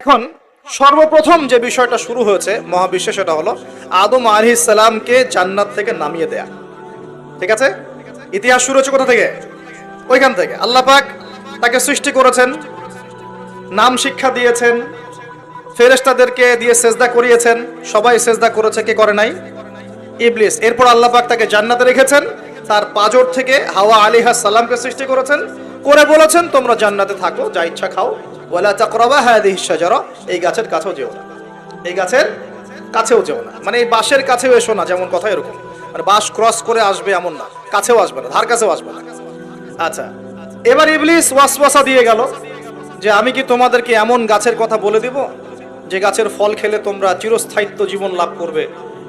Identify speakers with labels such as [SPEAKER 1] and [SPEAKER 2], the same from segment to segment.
[SPEAKER 1] এখন সর্বপ্রথম যে বিষয়টা শুরু হয়েছে মহাবিশ্বে সেটা হলো আদম আলি সালামকে জান্নাত থেকে নামিয়ে দেয়া। ঠিক আছে? ইতিহাস শুরু হচ্ছে কোথা থেকে? ওইখান থেকে। আল্লাহ পাক তাকে সৃষ্টি করেছেন, নাম শিক্ষা দিয়েছেন, ফেরেশতাদেরকে দিয়ে সেজদা করিয়েছেন। সবাই সেজদা করেছে, কে করে নাই? ইবলিস। এরপর আল্লাহ পাক তাকে জান্নাতে রেখেছেন, তার পাজর থেকে হাওয়া আলিহা সালামকে সৃষ্টি করেছেন। করে বলেছেন, তোমরা জান্নাতে থাকো, যা ইচ্ছা খাও। ওয়ালা তাকরাবা হাদিহিস শাজারা, এই গাছের কাছেও যেও না। এই গাছের কাছেও যেও না। মানে এই বাঁশের কাছেও এসো না, যেমন কথা এরকম। মানে বাঁশ ক্রস করে আসবে এমন না। কাছেও আসবে না, ধার কাছেও আসবে না। আচ্ছা এবার ইবলিস ওয়াসওয়াসা দিয়ে গেল যে, আমি কি তোমাদেরকে এমন গাছের কথা বলে দিব, যে গাছের ফল খেলে তোমরা চিরস্থায়িত্ব জীবন লাভ করবে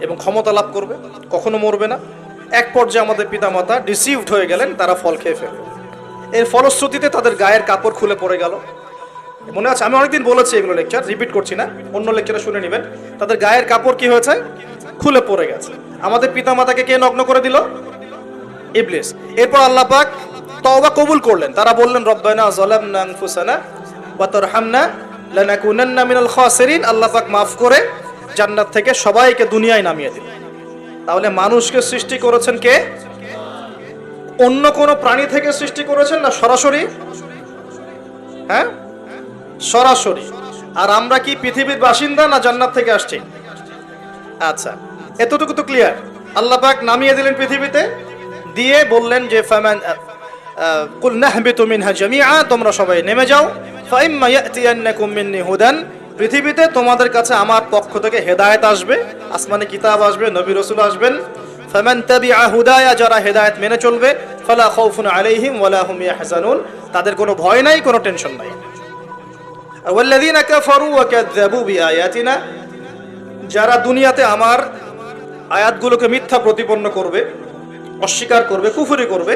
[SPEAKER 1] এবং ক্ষমতা লাভ করবে? কখনো মরবে না। এক পর্যায়ে আমাদের পিতামাতা ডিসিভড হয়ে গেলেন, তারা ফল খেয়ে ফেলবে এর ফলশ্রুতিতে তাদের গায়ের কাপড় খুলে পড়ে গেল। মনে আছে, আমি অনেকদিন বলেছি এগুলো লেকচার রিপিট করছি না, অন্য লেকচারে শুনে নেবেন। তাদের গায়ের কাপড় কি হয়েছে? খুলে পড়ে গেছে। আমাদের পিতামাতাকে কে নগ্ন করে দিল? ইবলিস। এরপর আল্লাহ পাক তওবা কবুল করলেন। তারা বললেন, রব্বানা যালামনা আনফুসানা ওয়া তারহামনা লানাকুনান্না মিনাল খাসিরিন। আল্লাহ পাক মাফ করে জান্নাত থেকে সবাইকে দুনিয়ায় নামিয়ে দিলেন। তাহলে মানুষকে সৃষ্টি করেছেন কে? অন্য কোন প্রাণী থেকে সৃষ্টি করেছেন না সরাসরি? হ্যাঁ? সরাসরি। আর আমরা কি পৃথিবীর বাসিন্দা না জান্নাত থেকে আসছি? আচ্ছা এতটুকু তো ক্লিয়ার আল্লাহ পাক নামিয়ে দিলেন পৃথিবীতে, দিয়ে বললেন যে, ফামান কুল নাহবিতু মিনহা জামিআ তোমরা সবাই নেমে যাও। ফাইম্মা ইয়াতিয়ান্নাকুম মিন্নি হুদান, পৃথিবীতে তোমাদের কাছে আমার পক্ষ থেকে হেদায়েত আসবে, আসমানে কিতাব আসবে, নবী রাসূল আসবেন। ফামান তাবিআ হুদায়া, যারা হেদায়েত মেনে চলবে, ফালা খাউফুন আলাইহিম ওয়ালা হুম ইয়াহজানুন। তাদের কোনো ভয় নাই, কোনো টেনশন নাই। যারা দুনিয়াতে আমার আয়াতগুলোকে মিথ্যা প্রতিপন্ন করবে, অস্বীকার করবে, কুফরি করবে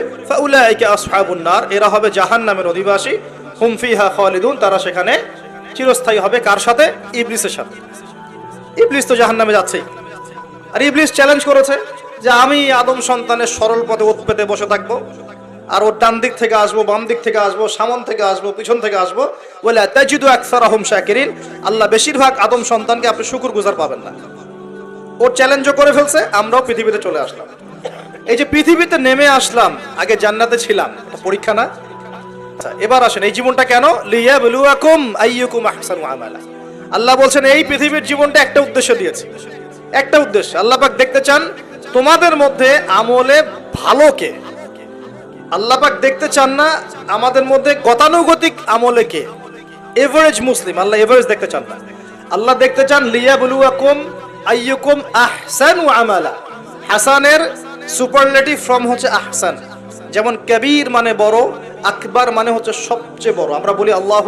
[SPEAKER 1] এরা হবে জাহান্নামের অধিবাসী, হুম ফিহা খালিদুন, তারা সেখানে চিরস্থায়ী হবে, কার সাথে? ইবলিসের সাথে। ইবলিস তো জাহান্নামে যাচ্ছেই আর ইবলিস চ্যালেঞ্জ করেছে যে আমি আদম সন্তানের সরল পথে উৎপেতে বসে থাকব। আর ওর ডান দিক থেকে আসব, বাম দিক থেকে আসব, সামন থেকে আসব, পিছন থেকে আসব। বলে তাজিদু আকসার আহম শাকিরিন। আল্লাহ বেশিরভাগ আদম সন্তানকে আপনি শুকুর গুজার পাবেন না। ওর চ্যালেঞ্জও করে ফেলছে, আমরাও পৃথিবীতে চলে আসলাম। এই যে পৃথিবীতে নেমে আসলাম, আগে জান্নাতে ছিলাম পরীক্ষা না? আচ্ছা এবার আসেন, এই জীবনটা কেন? আল্লাহ বলছেন, এই পৃথিবীর জীবনটা একটা উদ্দেশ্য দিয়েছে। একটা উদ্দেশ্য। আল্লাহ পাক দেখতে চান, তোমাদের মধ্যে আমলে ভালো কে? আল্লাহ পাক দেখতে চান না আমাদের মধ্যে গতানুগতিক আমলে কে? এভারেজ মুসলিম আল্লাহ এভারেজ দেখতে চান না। আল্লাহ দেখতে চান লিয়া বুলুয়াকুম আইয়ুকুম আহসানু আমালা। হাসানের সুপারলেটিভ ফর্ম হচ্ছে আহসান। যেমন কবির মানে বড়, আকবার মানে হচ্ছে সবচেয়ে বড়। আমরা বলি আল্লাহ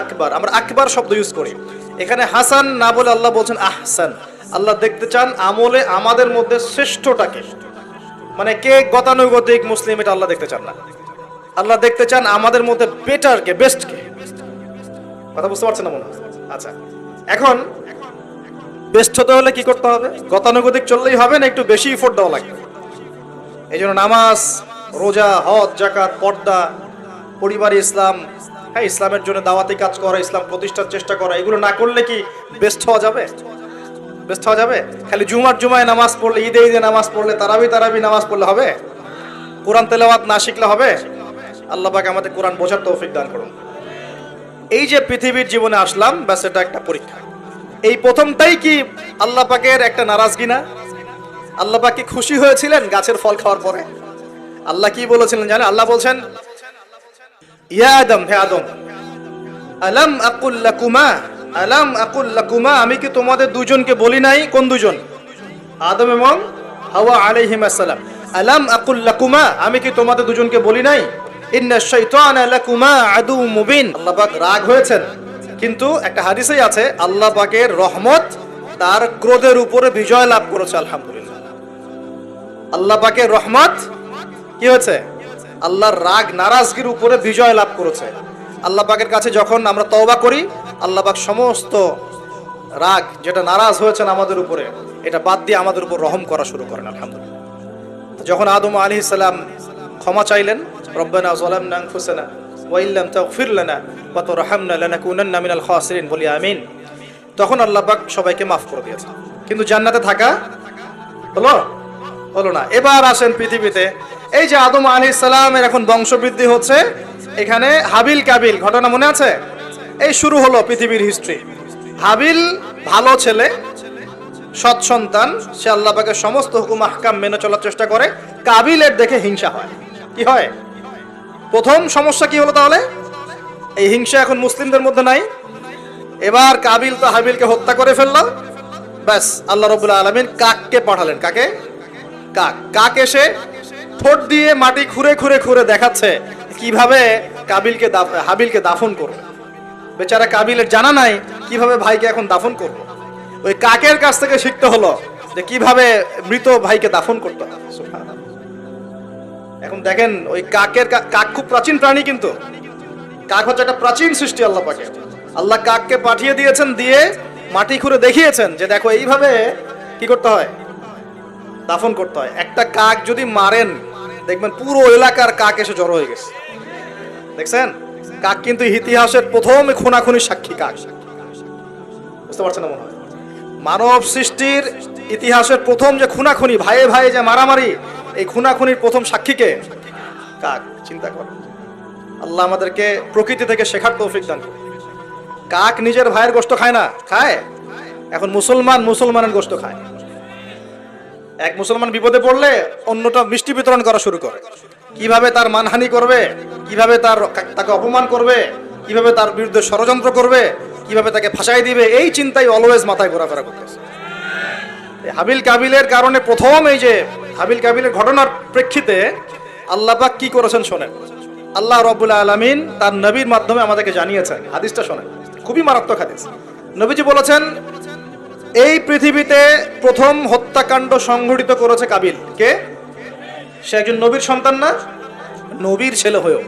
[SPEAKER 1] আকবার। আমরা আকবার শব্দ ইউজ করি। এখানে হাসান না বলে আল্লাহ বলছেন আহসান। আল্লাহ দেখতে চান আমলে আমাদের মধ্যে শ্রেষ্ঠটাকে। মানে কে গতানুগতিক মুসলিম এটা আল্লাহ দেখতে চান না। আল্লাহ দেখতে চান আমাদের মধ্যে বেটার কে বেস্ট কে। কথা বুঝতে পারছেন না মনে আচ্ছা। এখন বেস্ট হতে হলে কি করতে হবে? গতানুগতিক চললেই হবে না একটু বেশি ইফোর্ট দেওয়া লাগবে? এই জন্য নামাজ, রোজা, হজ জাকাত পর্দা, পরিবার ইসলাম হ্যাঁ ইসলামের জন্য দাওয়াতি কাজ করা, ইসলাম প্রতিষ্ঠার চেষ্টা করা, এগুলো না করলে কি বেস্ট হওয়া যাবে? বেস্ট হওয়া যাবে? খালি জুমার জুমায় নামাজ পড়লে, ঈদে ঈদে নামাজ পড়লে তারাবি তারাবি নামাজ পড়লে হবে? কোরআন তেলাওয়াত না শিখলে হবে? আল্লাহ পাক আমাদের কোরআন বোঝার তৌফিক দান করুন। এই যে পৃথিবীর জীবনে আসলাম, ব্যাস এটা একটা পরীক্ষা। এই প্রথমটাই কি আল্লাহ পাকের একটা নারাজগি না? আল্লাহ পাক কি খুশি হয়েছিলেন গাছের ফল খাওয়ার পরে? আল্লাহ কি বলেছিলেন জানেন? আল্লাহ বলছেন, ইয়া আদম, হে আদম, আলাম আকুল লাকুমা আলাম আকুল লাকুমা, আমি কি তোমাদের দুজনকে বলি নাই? কোন দুজন? আদম এবং হাওয়া আলাইহিম আসসালাম। আলাম আকুল লাকুমা, আমি কি তোমাদের দুজনকে বলি নাই? ইন্না শাইতানা লাকুমা আদু মুবিন। আল্লাহ পাক রাগ হয়েছেন। কিন্তু একটা হাদিসেই আছে, আল্লাহ পাকের রহমত তার ক্রোধের উপরে বিজয় লাভ করেছে, আলহামদুলিল্লাহ। আল্লাহ পাকের রহমত কি হয়েছে? আল্লাহর রাগ, নারাজগির উপরে বিজয় লাভ করেছে। আল্লাহ পাকের কাছে যখন আমরা তওবা করি আল্লাহ পাক সমস্ত রাগ যেটা নারাজ হয়েছেন আমাদের উপরে, এটা বাদ দিয়ে আমাদের উপর রহম করা শুরু করেন, আলহামদুলিল্লাহ। যখন আদম আলী সালাম ক্ষমা চাইলেন, রব্বানা জালামনা আনফুসানা ওয়াইল্লাম তাগফির লানা ওয়া তুরহামনা লানাকুনান্না মিনাল খাসিরিন, বলি আমিন। তখন আল্লাহ পাক সবাইকে মাফ করে দিয়েছে কিন্তু জান্নাতে থাকা হলো হলো না। এবার আসেন পৃথিবীতে, এই যে আদম আলী সালামের এখন বংশবৃদ্ধি হচ্ছে, এখানে হাবিল কাবিল, ঘটনা মনে আছে? এই শুরু হলো পৃথিবীর হিস্ট্রি হাবিল ভালো ছেলে, সৎ সন্তান, সে আল্লাহ সমস্ত হুকুম, আহকাম মেনে চলার চেষ্টা করে। কাবিলের দেখে হিংসা হয়। কি হয়? প্রথম সমস্যা কি হলো তাহলে? এই হিংসা এখন মুসলিমদের মধ্যে নাই। এবার কাবিল তো হাবিলকে হত্যা করে ফেলল। ব্যাস, আল্লাহ রবুল্লা আলমিন কাককে পাঠালেন। কাকে? কাক। কাক এসে ঠোঁট দিয়ে মাটি খুঁড়ে খুঁড়ে খুঁড়ে দেখাচ্ছে কীভাবে কাবিলকে হাবিলকে দাফন করবে। বেচারা কাবিলের জানা নাই কীভাবে ভাইকে এখন দাফন করব। ওই কাকের কাছ থেকে শিখতে হলো যে কীভাবে মৃত ভাইকে দাফন করতে এখন দেখেন ওই কাকের কাক খুব প্রাচীন প্রাণী কিন্তু। কাক হচ্ছে একটা প্রাচীন সৃষ্টি আল্লাহ পাকে। আল্লাহ কাককে পাঠিয়ে দিয়েছেন দিয়ে মাটি খুঁড়ে দেখিয়েছেন যে দেখো এইভাবে কি করতে হয়? দাফন করতে হয়। একটা কাক যদি মারেন, দেখবেন পুরো এলাকার কাক এসে জড়ো হয়ে গেছে। দেখছেন? কাক কিন্তু ইতিহাসের প্রথম খুনাখুনি সাক্ষী কাক? বুঝতে পারছেন না মনে হয়? মানব সৃষ্টির ইতিহাসের প্রথম যে খুনাখুনি, ভাইয়ে ভাইয়ে যে মারামারি, এই খুনাখুনির প্রথম সাক্ষীকে কাক, চিন্তা করো আল্লাহ আমাদেরকে প্রকৃতি থেকে শেখার তৌফিক দান। কাক নিজের ভাইয়ের গোস্ত খায় না? খায়? এখন মুসলমান মুসলমানের গোস্ত খায়। এক মুসলমান বিপদে পড়লে অন্যটা মিষ্টি বিতরণ করা শুরু করে। কীভাবে তার মানহানি করবে? কীভাবে তার তাকে অপমান করবে? কীভাবে তার বিরুদ্ধে ষড়যন্ত্র করবে? কীভাবে তাকে ফাঁসাই দিবে? এই চিন্তাই অলওয়েজ মাথায় ঘোরাফেরা করতেছে হাবিল কাবিলের কারণে প্রথম এই যে হাবিল কাবিলের ঘটনার প্রেক্ষিতে আল্লাহ পাক কি করেছেন শোনেন। আল্লাহ রব্বুল আলমিন তার নবীর মাধ্যমে আমাদেরকে জানিয়েছেন, হাদিসটা শোনেন। খুবই মারাত্মক হাদিস। নবীজি বলেছেন, এই পৃথিবীতে প্রথম হত্যাকাণ্ড সংঘটিত করেছে কাবিল। কে? সে একজন নবীর সন্তান না, নবীর ছেলে হয়েও।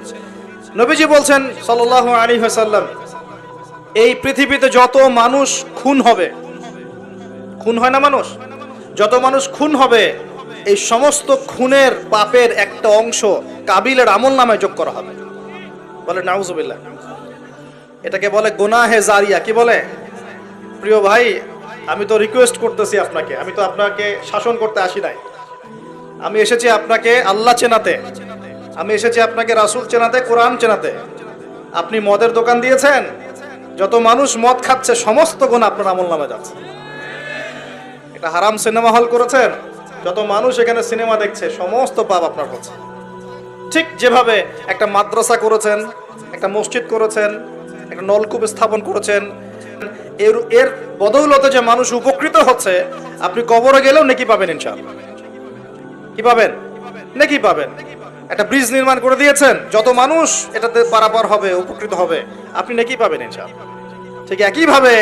[SPEAKER 1] নবীজি বলছেন সাল্লাহ আলী হাসাল্লাম এই পৃথিবীতে যত মানুষ খুন হবে, খুন হয় না মানুষ? যত মানুষ খুন হবে, এই সমস্ত খুনের পাপের একটা অংশ কাবিলের আমল নামে যোগ করা হবে। বলে, নাউজুবিল্লাহ। এটাকে বলে গোনাহে জারিয়া। কি বলে? প্রিয় ভাই, আমি তো রিকোয়েস্ট করতেছি আপনাকে, আমি তো আপনাকে শাসন করতে আসি নাই। আমি এসেছি আপনাকে আল্লাহ চেনাতে। আমি এসেছি আপনাকে রাসূল চেনাতে, কোরআন চেনাতে। আপনি মদের দোকান দিয়েছেন? যত মানুষ মদ খাচ্ছে, সমস্ত গুণ আপনার আমল নামে যাচ্ছে। একটা হারাম সিনেমা হল করেছেন? যত মানুষ এখানে সিনেমা দেখছে, সমস্ত পাপ আপনার হচ্ছে। ঠিক যেভাবে একটা মাদ্রাসা করেছেন, একটা মসজিদ করেছেন, একটা নলকূপ স্থাপন করেছেন, এর এর বদৌলতে যে মানুষ উপকৃত হচ্ছে, আপনি কবরে গেলেও নেকি পাবেন ইনশাআল্লাহ। কি পাবেন? নাকি পাবেন? একটা ব্রিজ নির্মাণ করে দিয়েছেন, যত মানুষ এটাতে পারাপার হবে, উপকৃত হবে, আপনি নাকি পাবেন ইনশাআল্লাহ। ঠিক একইভাবে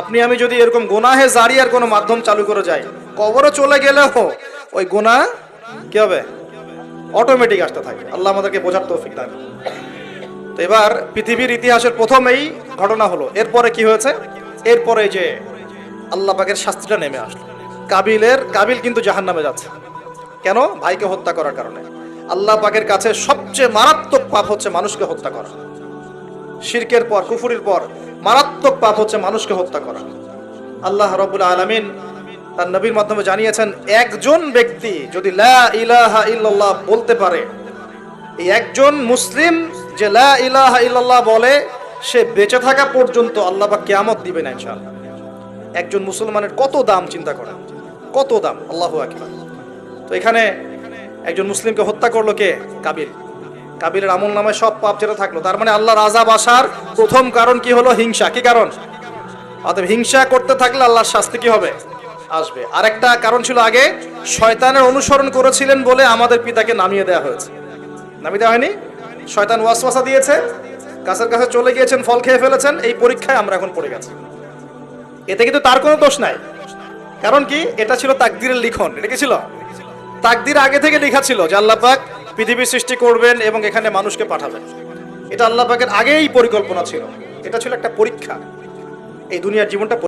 [SPEAKER 1] আপনি, আমি যদি এরকম গোনাহে জারিয়ার কোনো মাধ্যম চালু করে যাই, কবরে চলে গেলেও ওই গোনা কি হবে? অটোমেটিক আসতে থাকে। আল্লাহ আমাদেরকে বোঝার তৌফিক দান। তো এবার পৃথিবীর ইতিহাসের প্রথম এই ঘটনা হলো, এরপরে কি হয়েছে? এরপরে যে আল্লাহ পাকের শাস্তিটা নেমে আসলো। কাবিলের, কাবিল কিন্তু জাহান নামে যাচ্ছে। কেন? ভাইকে হত্যা করার কারণে। আল্লাহ পাকের কাছে সবচেয়ে মারাত্মক পাপ হচ্ছে মানুষকে হত্যা করা। শিরকের পর, কুফুরির পর মারাত্মক পাপ হচ্ছে মানুষকে হত্যা করা। আল্লাহ রবুল আলমিন তার নবীর মাধ্যমে জানিয়েছেন, একজন ব্যক্তি যদি ইলাহা ইল্লাল্লাহ বলতে পারে, এই একজন মুসলিম যে লা ইলাহা ইল্লাল্লাহ বলে, সে বেঁচে থাকা পর্যন্ত আল্লাহ বা কেয়ামত দিবে না ইনশাআল্লাহ। একজন মুসলমানের কত দাম চিন্তা করা কত দাম? আল্লাহ আকবার। তো এখানে একজন মুসলিমকে হত্যা করল কে? কাবিল। কাবিলের আমল নামে সব পাপ যেটা থাকল। তার মানে আল্লাহ রাজা বাসার প্রথম কারণ কি হলো? হিংসা। কি কারণ? অতএব হিংসা করতে থাকলে আল্লাহর শাস্তি কি হবে? আসবে। আরেকটা কারণ ছিল আগে, শয়তানের অনুসরণ করেছিলেন বলে আমাদের পিতাকে নামিয়ে দেওয়া হয়েছে। নামিয়ে দেওয়া হয়নি? শয়তান ওয়াসওয়াসা দিয়েছে গাছের কাছে চলে গিয়েছেন, ফল খেয়ে ফেলেছেন, এই পরীক্ষায় আমরা এখন পড়ে গেছি। এতে কিন্তু তার কোনো দোষ নাই। কারণ কি? এটা ছিল তাকদিরের লিখন। এটা কি ছিল? তাকদির আগে থেকে লেখা ছিল যে আল্লাহ পাক পৃথিবী সৃষ্টি করবেন এবং এখানে মানুষকে পাঠাবেন। এটা আল্লাহ পাকের আগেই পরিকল্পনা ছিল। এটা ছিল একটা পরীক্ষা। এই দুনিয়ার জীবনটা